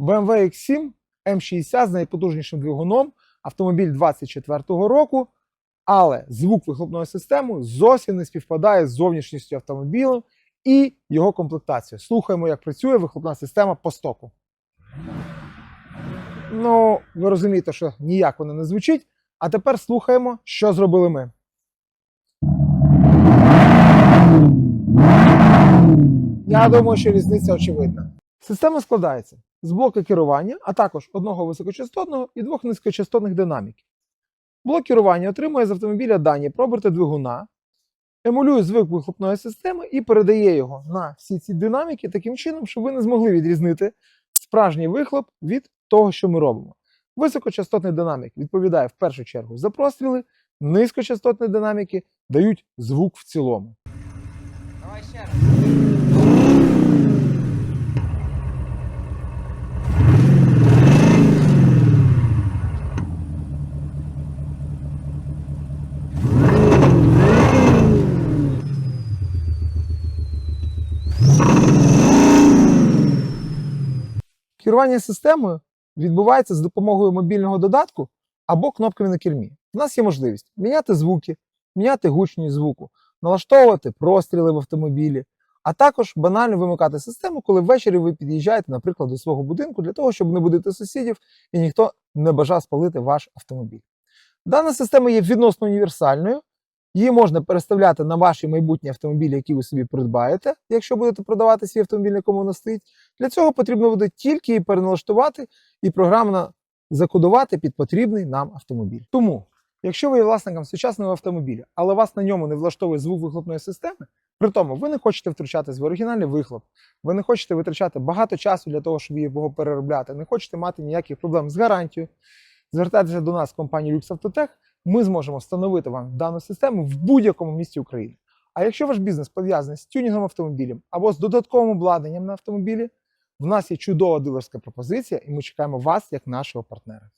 BMW X7 М60 з найпотужнішим двигуном, автомобіль 24-го року, але звук вихлопної системи зовсім не співпадає з зовнішністю автомобіля і його комплектацією. Слухаємо, як працює вихлопна система по стоку. Ну, ви розумієте, що ніяк вона не звучить. А тепер слухаємо, що зробили ми. Я думаю, що різниця очевидна. Система складається з блоку керування, а також одного високочастотного і двох низькочастотних динаміків. Блок керування отримує з автомобіля дані про оберти двигуна, емулює звук вихлопної системи і передає його на всі ці динаміки таким чином, щоб ви не змогли відрізнити справжній вихлоп від того, що ми робимо. Високочастотний динамік відповідає в першу чергу за простріли, низькочастотні динаміки дають звук в цілому. Давай ще раз. Керування системою відбувається з допомогою мобільного додатку або кнопками на кермі. У нас є можливість міняти звуки, міняти гучність звуку, налаштовувати простріли в автомобілі, а також банально вимикати систему, коли ввечері ви під'їжджаєте, наприклад, до свого будинку для того, щоб не будити сусідів і ніхто не бажав спалити ваш автомобіль. Дана система є відносно універсальною. Її можна переставляти на ваші майбутні автомобілі, які ви собі придбаєте, якщо будете продавати свій автомобіль, на якому стоїть. Для цього потрібно буде тільки її переналаштувати і програмно закодувати під потрібний нам автомобіль. Тому, якщо ви є власником сучасного автомобіля, але вас на ньому не влаштовує звук вихлопної системи, при тому ви не хочете втручатись в оригінальний вихлоп, ви не хочете витрачати багато часу для того, щоб його переробляти, не хочете мати ніяких проблем з гарантією, звертайтеся до нас, компанії Autotech, ми зможемо встановити вам дану систему в будь-якому місті України. А якщо ваш бізнес пов'язаний з тюнінгом автомобілів або з додатковим обладнанням на автомобілі, в нас є чудова дилерська пропозиція, і ми чекаємо вас як нашого партнера.